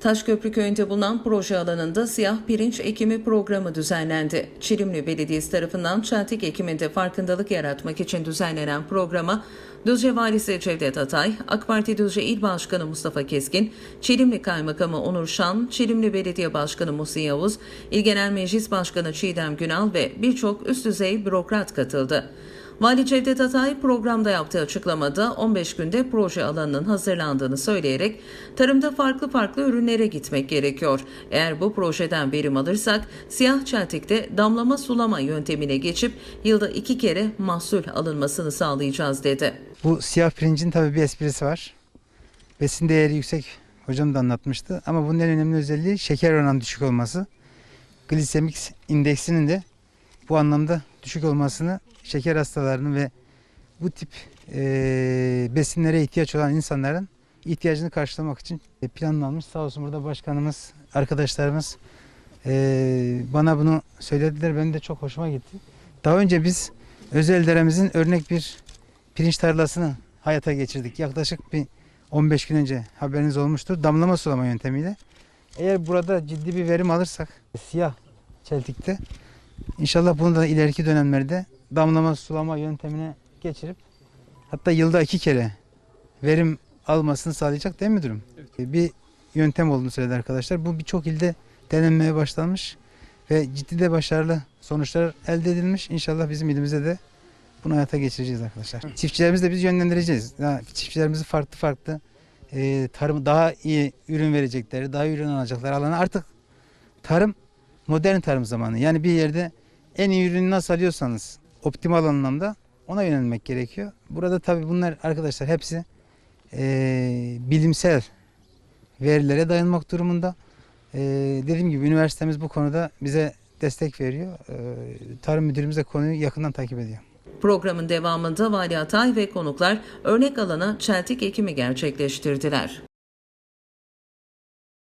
Taşköprü köyünde bulunan proje alanında siyah pirinç ekimi programı düzenlendi. Çilimli Belediyesi tarafından çeltik ekiminde farkındalık yaratmak için düzenlenen programa Düzce Valisi Cevdet Atay, AK Parti Düzce İl Başkanı Mustafa Keskin, Çilimli Kaymakamı Onur Şan, Çilimli Belediye Başkanı Musi Yavuz, İl Genel Meclis Başkanı Çiğdem Günal ve birçok üst düzey bürokrat katıldı. Vali Cevdet Atay programda yaptığı açıklamada 15 günde proje alanının hazırlandığını söyleyerek tarımda farklı farklı ürünlere gitmek gerekiyor. Eğer bu projeden verim alırsak siyah çeltikte damlama sulama yöntemine geçip yılda iki kere mahsul alınmasını sağlayacağız dedi. Bu siyah pirincin tabii bir esprisi var. Besin değeri yüksek. Hocam da anlatmıştı. Ama bunun en önemli özelliği şeker oranı düşük olması. Glisemik indeksinin de bu anlamda düşük olmasını şeker hastalarının ve bu tip eee, besinlere ihtiyaç olan insanların ihtiyacını karşılamak için planlanmış. Sağ olsun burada başkanımız, arkadaşlarımız eee, bana bunu söylediler. Benim de çok hoşuma gitti. Daha önce biz özel deremizin örnek bir pirinç tarlasını hayata geçirdik. Yaklaşık bir 15 gün önce haberiniz olmuştur. Damlama sulama yöntemiyle. Eğer burada ciddi bir verim alırsak siyah çeltikte inşallah bunu da ileriki dönemlerde damlama sulama yöntemine geçirip hatta yılda iki kere verim almasını sağlayacak değil mi müdürüm? Bir yöntem olduğunu söyledi arkadaşlar. Bu birçok ilde denenmeye başlanmış ve ciddi de başarılı sonuçlar elde edilmiş. İnşallah bizim ilimizde de bunu hayata geçireceğiz arkadaşlar. Çiftçilerimizi de biz yönlendireceğiz. Ya, çiftçilerimizi farklı farklı e, tarım daha iyi ürün verecekleri, daha iyi ürün alacakları alana artık tarım modern tarım zamanı. Yani bir yerde en iyi ürünü nasıl alıyorsanız optimal anlamda ona yönelmek gerekiyor. Burada tabii bunlar arkadaşlar hepsi e, bilimsel verilere dayanmak durumunda. E, dediğim gibi üniversitemiz bu konuda bize destek veriyor. E, tarım müdürümüz de konuyu yakından takip ediyor. Programın devamında Vali Atay ve konuklar örnek alana çeltik ekimi gerçekleştirdiler.